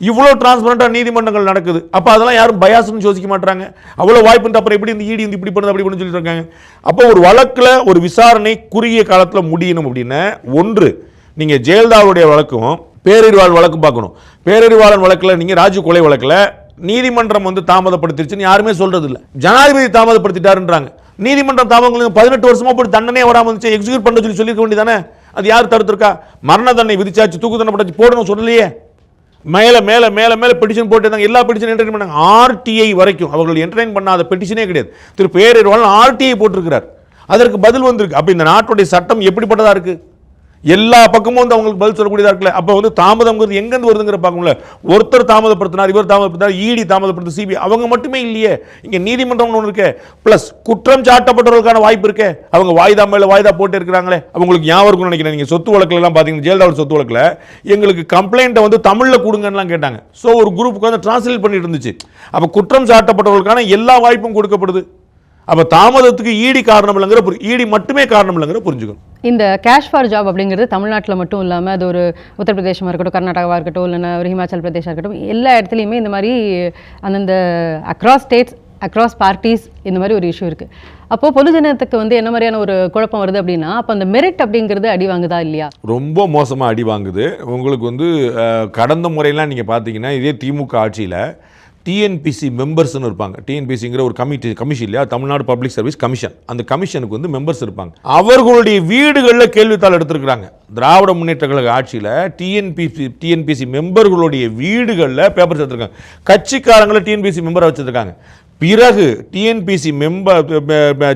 இவ்வளோ டிரான்ஸ்பரண்டாக நீதிமன்றங்கள் நடக்குது. அப்போ அதெல்லாம் யாரும் பயாசுன்னு யோசிக்க மாட்டாங்க. அவ்வளோ வாய்ப்பு அப்புறம் எப்படி இந்த ஈடி வந்து இப்படி பண்ணுது அப்படி பண்ணு சொல்லிட்டு இருக்காங்க. அப்போ ஒரு வழக்கில் ஒரு விசாரணை குறுகிய காலத்தில் முடியணும் அப்படின்னா ஒன்று நீங்கள் ஜெயலலிதாவுடைய வழக்கும் பேரறிவாளன் வழக்கு பார்க்கணும். பேரறிவாளன் வழக்கில் நீங்கள் ராஜு கொலை வழக்கில் நீதிமன்றம் வந்து தாமதப்படுத்திருச்சுன்னு யாருமே சொல்கிறது இல்லை ஜனாதிபதி தாமதப்படுத்திட்டாருன்றாங்க. நீதிமன்றம் தாமதம் பதினெட்டு வருஷமா போட்டு தண்டனையே வராமல் இருந்துச்சு. எக்ஸிக்யூட் பண்ண சொல்லி சொல்லியிருக்க வேண்டியதானே? அது யார் தடுத்திருக்கா? மரண தண்டனை விதிச்சாச்சு தூக்கு தண்டனை போட்டாச்சு போடணும் சொல்லலையே. மேலே மேலே மேலே மேலே பெட்டிஷன் போட்டிருந்தாங்க எல்லா பெட்டிஷன் என்டர்டைன் பண்ணாங்க. ஆர்டிஐ வரைக்கும். அவர்கள் என்டர்டைன் பண்ணாத பெட்டிஷனே கிடையாது. திரு பேரறிவாளன் ஆர்டிஐ போட்டிருக்கிறார். அதற்கு பதில் வந்திருக்கு. அப்போ இந்த நாட்டுடைய சட்டம் எப்படிப்பட்டதாக இருக்குது எல்லா பக்கமும் வந்து அவங்களுக்கு பதில் சொல்லக்கூடியதாக இருக்குல்ல. அப்போ வந்து தாமதம்ங்கிறது எங்கேருந்து வருதுங்கிற பார்க்கணும்ல. ஒருத்தர் தாமதப்படுத்தினார் இவர் தாமதப்படுத்தினார் ஈடி தாமதப்படுத்த சிபி அவங்க மட்டுமே இல்லையே. இங்கே நீதிமன்றம் ஒன்று இருக்கு. ப்ளஸ் குற்றம் சாட்டப்பட்டவர்களுக்கான வாய்ப்பு இருக்கே. அவங்க வாய்தா மேலே வாய்தா போட்டு இருக்கிறாங்களே. அவங்களுக்கு ஞாபகம் இருக்கும்னு நினைக்கிறேன். நீங்கள் சொத்து வழக்கிலலாம் பார்த்தீங்கன்னா ஜெயலலிதா சொத்து வழக்கில் எங்களுக்கு கம்ப்ளைண்ட்டை வந்து தமிழில் கொடுங்கன்னுலாம் கேட்டாங்க. ஸோ ஒரு குரூப்புக்கு வந்து டிரான்ஸ்லேட் பண்ணிட்டு இருந்துச்சு. அப்போ குற்றம் சாட்டப்பட்டவர்களுக்கான எல்லா வாய்ப்பும் கொடுக்கப்படுது. அப்போ தாமதத்துக்கு ஈடி காரணம் இல்லைங்கிற புரி- ஈடி மட்டுமே காரணம் இல்லைங்கிற புரிஞ்சுக்கணும். இந்த கேஷ் ஃபார் ஜாப் அப்படிங்கிறது தமிழ்நாட்டில் மட்டும் இல்லாமல் அது ஒரு உத்தரப்பிரதேசமாக இருக்கட்டும் கர்நாடகாவாக இருக்கட்டும் இல்லைன்னா ஒரு ஹிமாச்சல் பிரதேஷாக இருக்கட்டும் எல்லா இடத்துலையுமே இந்த மாதிரி அந்தந்த அக்ராஸ் ஸ்டேட்ஸ் அக்ராஸ் பார்ட்டிஸ் இந்த மாதிரி ஒரு இஷ்யூ இருக்குது அப்போது பொதுஜனத்துக்கு வந்து என்ன மாதிரியான ஒரு குழப்பம் வருது அப்படின்னா அப்போ அந்த மெரிட் அப்படிங்கிறது அடி வாங்குதா இல்லையா? ரொம்ப மோசமாக அடி வாங்குது. உங்களுக்கு வந்து கடந்த முறையெல்லாம் நீங்கள் பார்த்தீங்கன்னா இதே திமுக ஆட்சியில் டிஎன்பிசி மெம்பர்ஸ்னு இருப்பாங்க. டிஎன்பிசிங்கிற ஒரு கமிட்டி கமிஷன் இல்லையா? தமிழ்நாடு பப்ளிக் சர்வீஸ் கமிஷன் அந்த கமிஷனுக்கு வந்து மெம்பர்ஸ் இருப்பாங்க. அவர்களுடைய வீடுகளில் கேள்வித்தாள் எடுத்திருக்கிறாங்க. திராவிட முன்னேற்ற கழக ஆட்சியில் டிஎன்பிசி டிஎன்பிசி மெம்பர்களுடைய வீடுகளில் பேப்பர்ஸ் எடுத்திருக்காங்க கட்சிக்காரங்களை டிஎன்பிசி மெம்பரை வச்சிருக்காங்க பிறகு டிஎன்பிசி மெம்பர்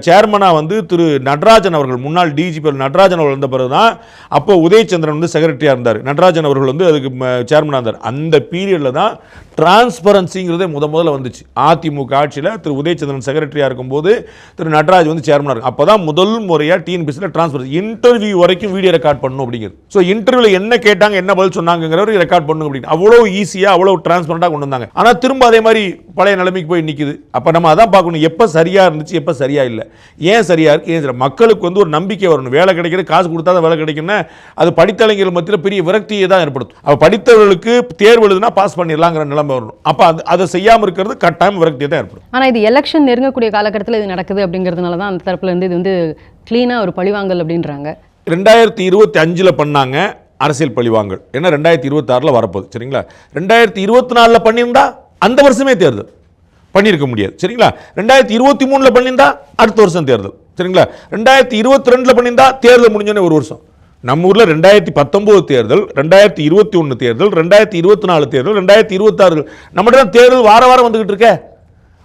சேர்மனாக வந்து திரு நடராஜன் அவர்கள் முன்னாள் டிஜிபி நடராஜன் அவர்கள் வந்த பிறகு தான் அப்போ உதயச்சந்திரன் வந்து செக்ரட்டரியாக இருந்தார். நடராஜன் அவர்கள் வந்து அதுக்கு சேர்மனாக இருந்தார். அந்த பீரியடில் தான் டிரான்ஸ்பரன்சிங்கிறதே முத முதல்ல வந்துச்சு. அதிமுக ஆட்சியில் திரு உதயச்சந்திரன் செக்ரட்டரியாக இருக்கும்போது திரு நடராஜ் வந்து சேர்மனாக இருக்கும் அப்போ தான் முதல் முறையாக டிஎன்பிசியில் டிரான்ஸ்பரன்சி இன்டர்வியூ வரைக்கும் வீடியோ ரெக்கார்ட் பண்ணணும் அப்படிங்கிறது. ஸோ இன்டர்வியூவில் என்ன கேட்டாங்க என்ன பதில் சொன்னாங்கிறவர் ரெக்கார்ட் பண்ணணும் அப்படின்னு. அவ்வளோ ஈஸியாக அவ்வளோ டிரான்ஸ்பரண்டாக கொண்டு வந்தாங்க. ஆனால் திரும்ப அதே மாதிரி பழைய நிலைமைக்கு போய் நிற்கிது அப்போ நம்ம அதான் பார்க்கணும். எப்போ சரியாக இருந்துச்சு எப்போ சரியாக இல்லை. ஏன் சரியாக இருக்கு? ஏன் சரி மக்களுக்கு வந்து ஒரு நம்பிக்கை வரணும். வேலை கிடைக்கிறது காசு கொடுத்தா தான் வேலை கிடைக்கும்னா அது படித்தலைஞர்கள் மத்தியில் பெரிய விரக்தியை தான் ஏற்படுத்தும். அப்போ படித்தவர்களுக்கு தேர்வு எழுதுனா பாஸ் பண்ணிடலாங்கிற நிலைமை வரணும். அப்போ அது அதை செய்யாமல் இருக்கிறது கட்டாயம் விரக்தியை தான் ஏற்படும் ஆனால் இது எலெக்ஷன் நெருங்கக்கூடிய காலகட்டத்தில் இது நடக்குது அப்படிங்கிறதுனால தான் அந்த தரப்புல இருந்து இது வந்து க்ளீனாக ஒரு பழிவாங்கல் அப்படின்றாங்க. ரெண்டாயிரத்தி இருபத்தி அஞ்சில் பண்ணாங்க அரசியல் பழிவாங்கல். ஏன்னா ரெண்டாயிரத்தி இருபத்தாறில் வரப்போகுது. சரிங்களா? ரெண்டாயிரத்தி இருபத்தி நாலில் பண்ணியிருந்தா அந்த வருஷமே தேர்தல். பண்ணியிருக்க முடியாது. சரிங்களா? ரெண்டாயிரத்தி இருபத்தி மூணில் பண்ணியிருந்தா அடுத்த வருஷம் தேர்தல். சரிங்களா? ரெண்டாயிரத்தி இருபத்தி ரெண்டில் பண்ணியிருந்தா தேர்தல் முடிஞ்சோன்னே ஒரு வருஷம். நம்ம ஊரில் ரெண்டாயிரத்தி பத்தொம்போது தேர்தல் ரெண்டாயிரத்தி இருபத்தி ஒன்று தேர்தல் ரெண்டாயிரத்தி இருபத்தி நாலு தேர்தல் ரெண்டாயிரத்தி இருபத்தாறு நம்மகிட்ட தான் தேர்தல் வார வாரம் வந்துகிட்டு இருக்கே.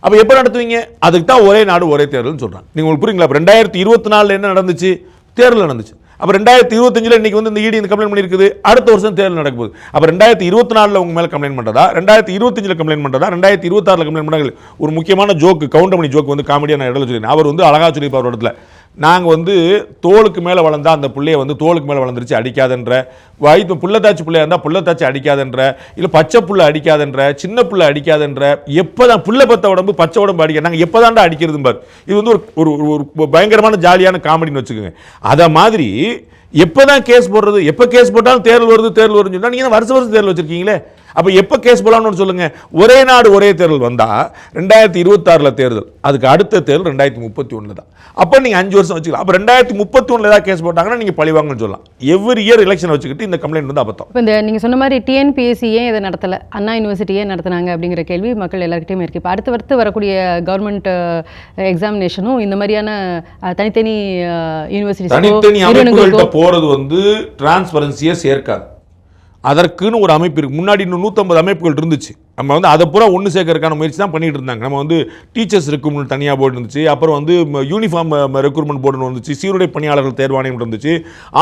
அப்போ எப்போ நடத்துவீங்க? அதுக்கு தான் ஒரே நாடு ஒரே தேர்தல்னு சொல்கிறாங்க நீங்கள் உங்களுக்கு புரியுங்களா? ரெண்டாயிரத்தி இருபத்தி நாலில் என்ன நடந்துச்சு? தேர்தல் நடந்துச்சு. அப்போ ரெண்டாயிரத்தி இருபத்தஞ்சில் இன்றைக்கி வந்து இந்த இடி இந்த கம்ப்ளைண்ட் பண்ணியிருக்குது அடுத்த வருஷம் தேர்தல் நடக்க போகுது அப்போ ரெண்டாயிரத்தி இருபத்தி நாலில் உங்கள் மேலே கம்ப்ளைண்ட் பண்ணுறதா ரெண்டாயிரத்தி இருபத்தஞ்சில் கம்ப்ளைண்ட் பண்ணுறதா ரெண்டாயிரத்தி இருபத்தாறில் கம்ப்ளைண்ட் பண்ணாங்க ஒரு முக்கியமான ஜோக்கு கவுண்டமணி ஜோக்கு வந்து காமெடியாக நான் இடத்துல சொல்லியிருந்தேன் அவர் வந்து அழகா சொல்லியிருப்பார் ஒரு இடத்துல. நாங்கள் வந்து தோளுக்கு மேலே வளர்ந்தா அந்த பிள்ளைய வந்து தோளுக்கு மேலே வளர்ந்துருச்சு அடிக்காதன்ற. வயிற்று புள்ளத்தாச்சி பிள்ளையா இருந்தால் புள்ளத்தாச்சி அடிக்காதன்ற. இல்லை பச்சை புள்ள அடிக்காதன்ற சின்ன புள்ள அடிக்காதன்ற. எப்போ தான் புள்ள பத்த உடம்பு பச்சை உடம்பு அடிக்க நாங்கள் எப்போ தாண்டா அடிக்கிறது பார் இது வந்து ஒரு ஒரு ஒரு- ஒரு பயங்கரமான ஜாலியான காமெடின்னு வச்சுக்கோங்க. அதை மாதிரி எப்போ தான் கேஸ் போடுறது? எப்போ கேஸ் போட்டாலும் தேர்தல் வருது தேர்தல் வருதுன்னு சொன்னால் நீங்கள் வருஷம் வருஷம் தேர்தல் வச்சிருக்கீங்களே? அப்போ எப்போ கேஸ் போடலாம்னு சொல்லுங்க. ஒரே நாடு ஒரே தேர்தல் வந்தால் ரெண்டாயிரத்தி இருபத்தாறில் தேர்தல். அதுக்கு அடுத்த தேர்தல் ரெண்டாயிரத்தி முப்பத்தி ஒன்று தான். அப்போ நீங்கள் அஞ்சு வருஷம் வச்சுக்கலாம். அப்போ ரெண்டாயிரத்தி முப்பத்தி ஒன்றில் ஏதாவது கேஸ் போட்டாங்கன்னா நீங்கள் பழிவாங்கன்னு சொல்லலாம். எவ்ரி இயர் எலெக்ஷன் வச்சுக்கிட்டு இந்த கம்ப்ளைண்ட் வந்து அபத்தம். இப்போ இந்த நீங்கள் சொன்ன மாதிரி டிஎன்பிஎஸ்சி ஏன் இதை நடத்தலை? அண்ணா யூனிவர்சிட்டி ஏன் நடத்துனாங்க அப்படிங்கிற கேள்வி மக்கள் எல்லாருக்கிட்டையுமே இருக்குது இப்போ அடுத்து அடுத்து வரக்கூடிய கவர்மெண்ட் எக்ஸாமினேஷனும் இந்த மாதிரியான தனித்தனி யூனிவர்சிட்டி தனித்தனி அமைப்புகள்கிட்ட போகிறது வந்து டிரான்ஸ்பரன்சியை சேர்க்காது. அதற்குன்னு ஒரு அமைப்பு இருக்கு. முன்னாடி இன்னும் நூற்றம்பது அமைப்புகள் இருந்துச்சு. நம்ம வந்து அதை பூரா ஒன்று சேர்க்கறதுக்கான முயற்சி தான் பண்ணிகிட்டு இருந்தாங்க. நம்ம வந்து டீச்சர்ஸ் ரெக்ரூட்மெண்ட் தனியாக போர்டு இருந்துச்சு. அப்புறம் வந்து யூனிஃபார்ம் ரெக்ரூட்மெண்ட் போர்டுன்னு வந்துச்சு. சீருடை பணியாளர்கள் தேர்வாணையம் இருந்துச்சு.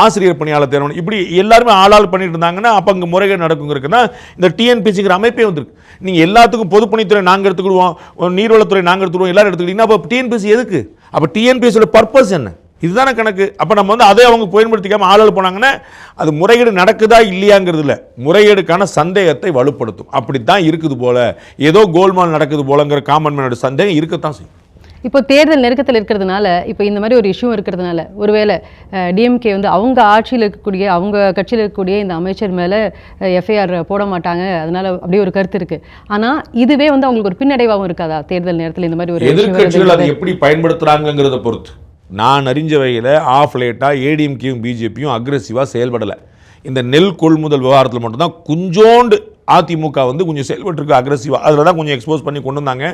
ஆசிரியர் பணியாளர் தேர்வாணையம் இப்படி எல்லாருமே ஆளாள் பண்ணிட்டு இருந்தாங்கன்னா அப்போ அங்கே முறைகேடு நடக்குங்கிறதுக்குன்னா இந்த டிஎன்பிசிங்கிற அமைப்பே வந்துருக்கு. நீங்கள் எல்லாத்துக்கும் பொதுப்பணித்துறை நாங்கள் எடுத்துக்கிடுவோம். நீர்வளத்துறை நாங்கள் எடுத்துக்கிடுவோம். எல்லாரும் எடுத்துக்கிட்டீங்கன்னா அப்போ டிஎன்பிசி எதுக்கு? அப்போ டிஎன்பிசியோட பர்பஸ் என்ன? இதுதானே கணக்கு. அப்போ நம்ம வந்து அதை அவங்க பயன்படுத்திக்காம ஆளாள் போனாங்கன்னா அது முறைகேடு நடக்குதா இல்லையாங்கிறது இல்லை முறைகேடுக்கான சந்தேகத்தை வலுப்படுத்தும். அப்படி தான் இருக்குது போல. ஏதோ கோல்மால் நடக்குது போலங்கிற காமன் மேனோட சந்தேகம் இருக்கத்தான் செய்யும். இப்போ தேர்தல் நெருக்கத்தில் இருக்கிறதுனால இப்போ இந்த மாதிரி ஒரு இஷ்யூ இருக்கிறதுனால ஒருவேளை டிஎம்கே வந்து அவங்க ஆட்சியில் இருக்கக்கூடிய அவங்க கட்சியில் இருக்கக்கூடிய இந்த அமைச்சர் மேலே எஃப்ஐஆர் போட மாட்டாங்க. அதனால அப்படியே ஒரு கருத்து இருக்குது ஆனால் இதுவே வந்து அவங்களுக்கு ஒரு பின்னடைவாகவும் இருக்காதா? தேர்தல் நேரத்தில் இந்த மாதிரி ஒரு issue எதிர்க்கட்சிகள் அதை. எப்படி பயன்படுத்துகிறாங்கங்கிறத பொறுத்து. நான் அறிஞ்ச வகையில் ஆஃப் லேட்டாக ஏடிஎம்கேயும் பிஜேபியும் அக்ரெசிவாக செயல்படலை. இந்த நெல் கொள்முதல் விவகாரத்தில் மட்டும்தான் கொஞ்சோண்டு அதிமுக வந்து கொஞ்சம் செயல்பட்டுருக்கு அக்ரஸிவாக அதில் தான் கொஞ்சம் எக்ஸ்போஸ் பண்ணி கொண்டு வந்தாங்க.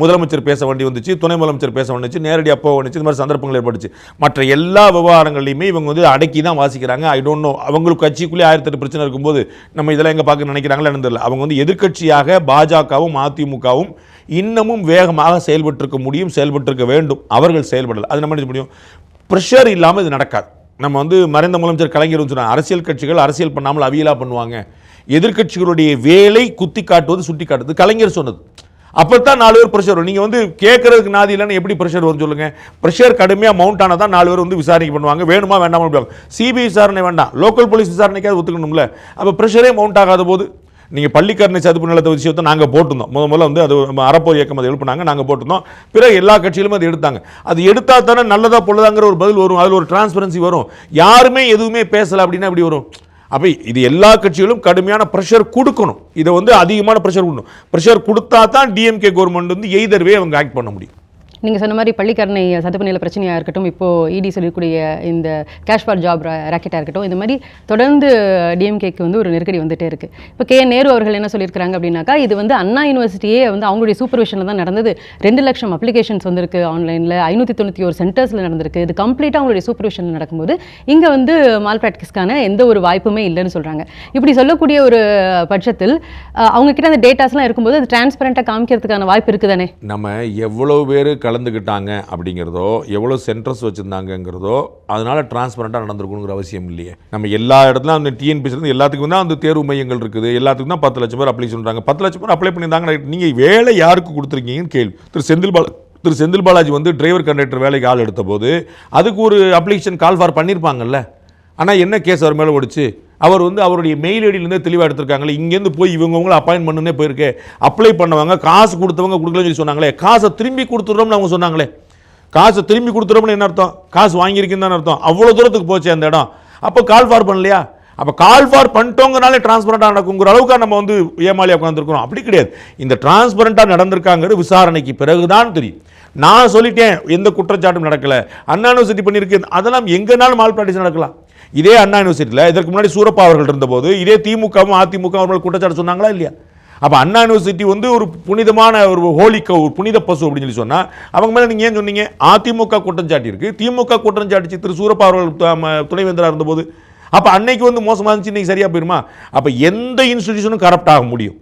முதலமைச்சர் பேச வேண்டி வந்துச்சு துணை முதலமைச்சர் பேச வந்துச்சு நேரடியாக அப்போ வந்துச்சு இந்த மாதிரி சந்தர்ப்பங்கள் ஏற்பட்டுச்சு. மற்ற எல்லா விவகாரங்களையுமே இவங்க வந்து அடக்கி தான் வாசிக்கிறாங்க. ஐ டோன்ட் நோ அவங்களுக்கு கட்சிக்குள்ளே ஆயிரத்தெட்டு பிரச்சனை இருக்கும்போது நம்ம இதெல்லாம் எங்கே பார்க்க நினைக்கிறாங்களா தெரியல. அவங்க வந்து எதிர்க்கட்சியாக பாஜகவும் அதிமுகவும் இன்னமும் வேகமாக செயல்பட்டிருக்க முடியும் செயல்பட்டிருக்க வேண்டும். அவர்கள் செயல்படலை. அது நம்ம என்ன செய்ய முடியும்? ப்ரெஷர் இல்லாமல் இது நடக்காது. நம்ம வந்து மறைந்த முதலமைச்சர் கலைஞர் சொன்னாங்க. அரசியல் கட்சிகள் அரசியல் பண்ணாமல் அவியலாக பண்ணுவாங்க. எதிர்க்கட்சிகளுடைய வேலை குத்தி காட்டுவது சுட்டி காட்டுவது. கலைஞர் சொன்னது. அப்போ தான் நாலு பேர் ப்ரெஷர் வரும். நீங்கள் வந்து கேட்குறதுக்கு நாதி இல்லைன்னு எப்படி ப்ரெஷர் வரும் சொல்லுங்கள் ப்ரெஷர் கடுமையாக மவுண்ட் ஆனால் தான் நாலு பேர் வந்து விசாரணை பண்ணுவாங்க. வேணுமா வேண்டாமா சிபிஐ விசாரணை வேண்டாம். லோக்கல் போலீஸ் விசாரணைக்காவது ஒத்துக்கணும்ல. அப்போ ப்ரெஷரே மவுண்ட் ஆகாத போது நீங்கள் பள்ளிக்கரணை சதுப்பு நிலத்தை விஷயத்தை நாங்கள் போட்டிருந்தோம். முத முதல்ல வந்து அது நம்ம அறப்போர் இயக்கம் அதை எழுப்பினாங்க. நாங்கள் போட்டிருந்தோம். பிறகு எல்லா கட்சியிலும் அதை எடுத்தாங்க. அது எடுத்தால் தானே நல்லதாக பொழுதாங்கிற ஒரு பதில் வரும். அதில் ஒரு டிரான்ஸ்பரன்சி வரும். யாருமே எதுவுமே பேசலை அப்படின்னா எப்படி வரும்? அப்போ இது எல்லா கட்சிகளும் கடுமையான ப்ரெஷர் கொடுக்கணும். இதை வந்து அதிகமான ப்ரெஷர் கொடுக்கணும். ப்ரெஷர் கொடுத்தா தான் டிஎம்கே கவர்மெண்ட் வந்து எய்தர்வே அவங்க ஆக்ட் பண்ண முடியும். நீங்கள் சொன்ன மாதிரி பள்ளிக்கரணை சதுப்பநில பிரச்சனையாக இருக்கட்டும் இப்போது இடி சொல்லக்கூடிய இந்த கேஷ் ஃபார் ஜாப் ராக்கெட்டாக இருக்கட்டும் இந்த மாதிரி தொடர்ந்து டிஎம்கேக்கு வந்து ஒரு நெருக்கடி வந்துட்டே இருக்குது இப்போ கே நேரு அவர்கள் என்ன சொல்லியிருக்கிறாங்க அப்படின்னாக்கா இது வந்து அண்ணா யூனிவர்சிட்டியே வந்து அவங்களுடைய சூப்பர்விஷனில் தான் நடந்தது. ரெண்டு லட்சம் அப்ளிகேஷன்ஸ் வந்திருக்கு ஆன்லைனில் ஐநூற்றி தொண்ணூற்றி ஒரு சென்டர்ஸில் நடந்திருக்கு. இது கம்ப்ளீட்டாக அவங்களுடைய சூப்பர்விஷனில் நடக்கும்போது இங்கே வந்து மால் ப்ராக்டிஸ்க்கான எந்த ஒரு வாய்ப்புமே இல்லைன்னு சொல்கிறாங்க இப்படி சொல்லக்கூடிய ஒரு பட்சத்தில் அவங்கக்கிட்ட அவங்க கிட்ட அந்த டேட்டாஸ்லாம் இருக்கும்போது அது டிரான்ஸ்பரண்ட்டாக காமிக்கிறதுக்கான வாய்ப்பு இருக்குதானே? நம்ம எவ்வளோ பேர் கலந்துக்கிட்டாங்க அப்படிங்கிறதோ எவ்வளோ சென்டர்ஸ் வச்சுருந்தாங்கங்கிறதோ அதனால் டிரான்ஸ்பரண்ட்டாக நடந்திருக்கணுங்கிற அவசியம் இல்லையே. நம்ம எல்லா இடத்துலையும் அந்த டிஎன்பிசிலேருந்து எல்லாத்துக்கும் தான் அந்த தேர்வு மையங்கள் இருக்குது. எல்லாத்துக்கும் தான் பத்து லட்சம் பேர் அப்ளை சொல்கிறாங்க பத்து லட்சம் பேர் அப்ளை பண்ணியிருந்தாங்க நீங்கள் வேலை யாருக்கு கொடுத்துருக்கீங்கன்னு கேள்வி. திரு செந்தில் பால திரு செந்தில் பாலாஜி வந்து டிரைவர் கண்டக்டர் வேலைக்கு ஆள் எடுத்த போது அதுக்கு ஒரு அப்ளிகேஷன் கால் ஃபார் பண்ணியிருப்பாங்கல்ல ஆனால் என்ன கேஸ் அவர் மேலே ஓடிச்சு? அவர் வந்து அவருடைய மெயில் ஐடியிலேருந்து தெளிவாக எடுத்திருக்காங்களே இங்கேருந்து போய் இவங்கவுங்கள அப்பாயின் பண்ணுன்னே போயிருக்கு. அப்ளை பண்ணவங்க காசு கொடுத்தவங்க கொடுக்கலன்னு சொல்லி சொன்னாங்களே காசை திரும்பி கொடுத்துட்றோம்னு அவங்க சொன்னாங்களே. காசை திரும்பி கொடுத்துறோம்னு என்ன அர்த்தம்? காசு வாங்கியிருக்குன்னு தான் அர்த்தம். அவ்வளோ தூரத்துக்கு போச்சு அந்த இடம். அப்போ கால் ஃபார் பண்ணலையா? அப்போ கால் ஃபார் பண்ணிட்டோங்கனாலே டிரான்ஸ்பரண்ட்டாக நடக்குங்கிற அளவுக்கு நம்ம வந்து ஏமாலியாக உட்காந்துருக்கிறோம் அப்படி கிடையாது. இந்த டிரான்ஸ்பரண்ட்டாக நடந்திருக்காங்கிறது விசாரணைக்கு பிறகுதான் தெரியும். நான் சொல்லிட்டேன் எந்த குற்றச்சாட்டும் நடக்கல. அண்ணா பண்ணியிருக்கு அதெல்லாம் எங்கேனாலும் மால் ப்ராக்டிஸ் நடக்கலாம். இதே அண்ணா யூனிவர்சிட்டியில் இதற்கு முன்னாடி சூரப்பா அவர்கள் இருந்தபோது இதே திமுகவும் அதிமுக அவர்கள் குற்றச்சாட்டு சொன்னாங்களா இல்லையா? அப்போ அண்ணா யூனிவர்சிட்டி வந்து ஒரு புனிதமான ஒரு ஹோலிக்க ஒரு புனித பசு அப்படின்னு சொல்லி சொன்னால் அவங்க மேலே நீங்கள் ஏன் சொன்னீங்க? அதிமுக குற்றம் சாட்டியிருக்கு திமுக குற்றம் சாட்டிச்சு திரு சூரப்பா அவர்கள் துணைவேந்தராக இருந்தபோது. அப்போ அன்னைக்கு வந்து மோசமாக இருந்துச்சு இன்னைக்கு சரியாக போயிருமா? அப்போ எந்த இன்ஸ்டிடியூஷனும் கரப்ட் ஆக முடியும்.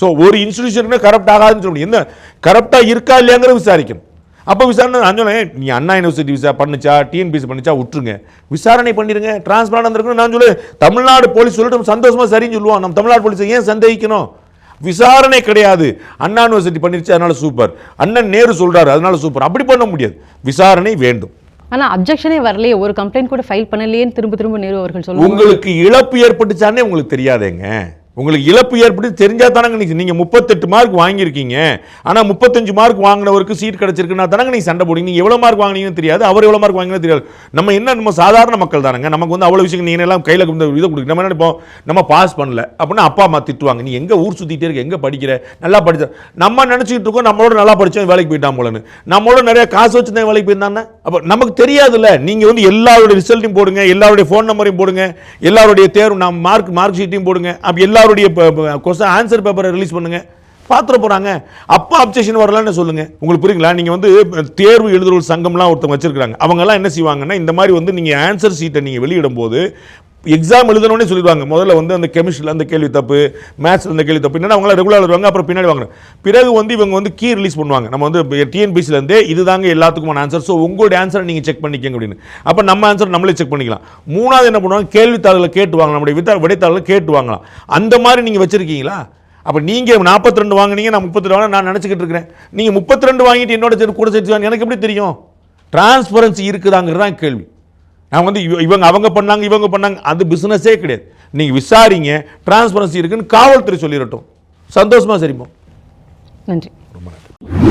ஸோ ஒரு இன்ஸ்டிடியூஷனுமே கரப்ட் ஆகாதுன்னு சொல்ல முடியும். என்ன? கரப்டாக இருக்கா இல்லையாங்கிற விசாரிக்கணும். அப்போ விசாரணை நான் நீ அண்ணா யூனிவர்சிட்டி விசா பண்ணுச்சா டிஎன்பிசி பண்ணுச்சா விட்டுருங்க. விசாரணை பண்ணிடுங்க டிரான்ஸ்பரண்ட் வந்திருக்குன்னு நான் சொல்லு. தமிழ்நாடு போலீஸ் சொல்லிட்டு சந்தோஷமா சரின்னு சொல்லுவோம் நம்ம தமிழ்நாடு போலீஸ் ஏன் சந்தேகிக்கணும்? விசாரணை கிடையாது. அண்ணா யூனிவர்சிட்டி பண்ணிருச்சு அதனால சூப்பர் அண்ணன் நேரு சொல்றாரு அதனால சூப்பர் அப்படி பண்ண முடியாது. விசாரணை வேண்டும். ஆனால் அப்ஜெக்ஷனே வரலையே. ஒரு கம்ப்ளைண்ட் கூட ஃபைல் பண்ணலையேன்னு திரும்ப திரும்ப நேரு அவர்கள் சொல்லுவாங்க. உங்களுக்கு இழப்பு ஏற்பட்டுச்சானே உங்களுக்கு தெரியாதேங்க. உங்களுக்கு இழப்பு ஏற்பட்டு தெரிஞ்சா தானங்க நீங்க முப்பத்தெட்டு மார்க் வாங்கியிருக்கீங்க. ஆனால் முப்பத்தஞ்சு மார்க் வாங்கினவருக்கு சீட் கிடச்சிருக்குன்னா தானங்க நீங்க சண்டை போடுங்க நீங்கள் எவ்வளோ மார்க் வாங்கினீங்கன்னு தெரியாது. அவர் எவ்வளோ மார்க் வாங்கினு தெரியாது. நம்ம என்ன நம்ம சாதாரண மக்கள் தானங்க. நமக்கு வந்து அவ்வளோ விஷயம் நீங்கள் எல்லாம் கையில் இதை கொடுக்கு நம்ம என்ன நினைப்போம்? நம்ம பாஸ் பண்ணல. அப்படின்னா அப்பா அம்மா திட்டுவாங்க. நீ எங்கே ஊர் சுற்றிட்டே இருக்க? எங்கே படிக்கிற? நல்லா படிச்ச நம்ம நினச்சிக்கிட்டு இருக்கோம். நம்மளோட நல்லா படித்தோம் வேலைக்கு போயிட்டான் போலன்னு. நம்மளோட நிறைய காசு வச்சிருந்தேன் வேலைக்கு போயிருந்தானே அப்போ நமக்கு தெரியாதுல்ல. நீங்கள் வந்து எல்லாருடைய ரிசல்ட்டையும் போடுங்க. எல்லாருடைய ஃபோன் நம்பரையும் போடுங்க. எல்லாருடைய தேர்வு நம்ம மார்க் மார்க் ஷீட்டையும் போடுங்க. அப்போ எல்லாருடைய கொஸ்டின் ஆன்சர் பேப்பரை ரிலீஸ் பண்ணுங்க. பாத்துற போறாங்க. அப்போ அப்சேஷன் வரலான்னு சொல்லுங்க. உங்களுக்கு புரியுங்களா? நீங்க வந்து தேர்வு எழுதுறவர்கள் சங்கம்லாம் ஒருத்தவங்க வச்சிருக்காங்க அவங்க எல்லாம் என்ன செய்வாங்கன்னா இந்த மாதிரி வந்து நீங்க ஆன்சர் ஷீட்டை நீங்க வெளியிடும் போது எக்ஸாம் எழுதணும்னே சொல்லிடுவாங்க. முதல்ல வந்து அந்த கெமிஸ்ட்ரியில் அந்த கேள்வி தப்பு மேத்ஸில் அந்த கேள்வி தப்பு என்னன்னா அவங்களாம் ரெகுலர் வருவாங்க அப்புறம் பின்னாடி வாங்குறாங்க பிறகு வந்து இவங்க வந்து கீ ரிலீஸ் பண்ணுவாங்க. நம்ம வந்து டிஎன்பிசிலேருந்தே இதுதாங்க எல்லாத்துக்குமான ஆன்சர் ஸோ உங்களுடைய ஆன்சரை நீங்கள் செக் பண்ணிக்கங்க அப்படின்னு. அப்போ நம்ம ஆன்சர் நம்மளே செக் பண்ணிக்கலாம். மூணாவது என்ன பண்ணுவாங்க? கேள்வித்தாள்களை கேட்டு வாங்கலாம். நம்முடைய வித்தா விடைத்தாள்களை கேட்டு வாங்கலாம். அந்த மாதிரி நீங்கள் வச்சுருக்கீங்களா? அப்போ நீங்கள் நாற்பத்தி ரெண்டு வாங்கினீங்க நான் முப்பத்தி ரெண்டு நான் நினச்சிக்கிட்டு இருக்கிறேன். நீங்கள் முப்பத்தி ரெண்டு வாங்கிட்டு என்னோட கூட சேர்த்து வாங்க எனக்கு எப்படி தெரியும்? டிரான்ஸ்பரன்சி இருக்குதாங்கிறது தான் கேள்வி. நான் வந்து இவ- இவங்க அவங்க பண்ணாங்க இவங்க பண்ணாங்க. அது பிஸ்னஸே கிடையாது. நீங்கள் விசாரிங்க டிரான்ஸ்பரன்சி இருக்குன்னு காவல்துறை சொல்லிடட்டும் சந்தோஷமா சரிப்போம். நன்றி. ரொம்ப நன்றி.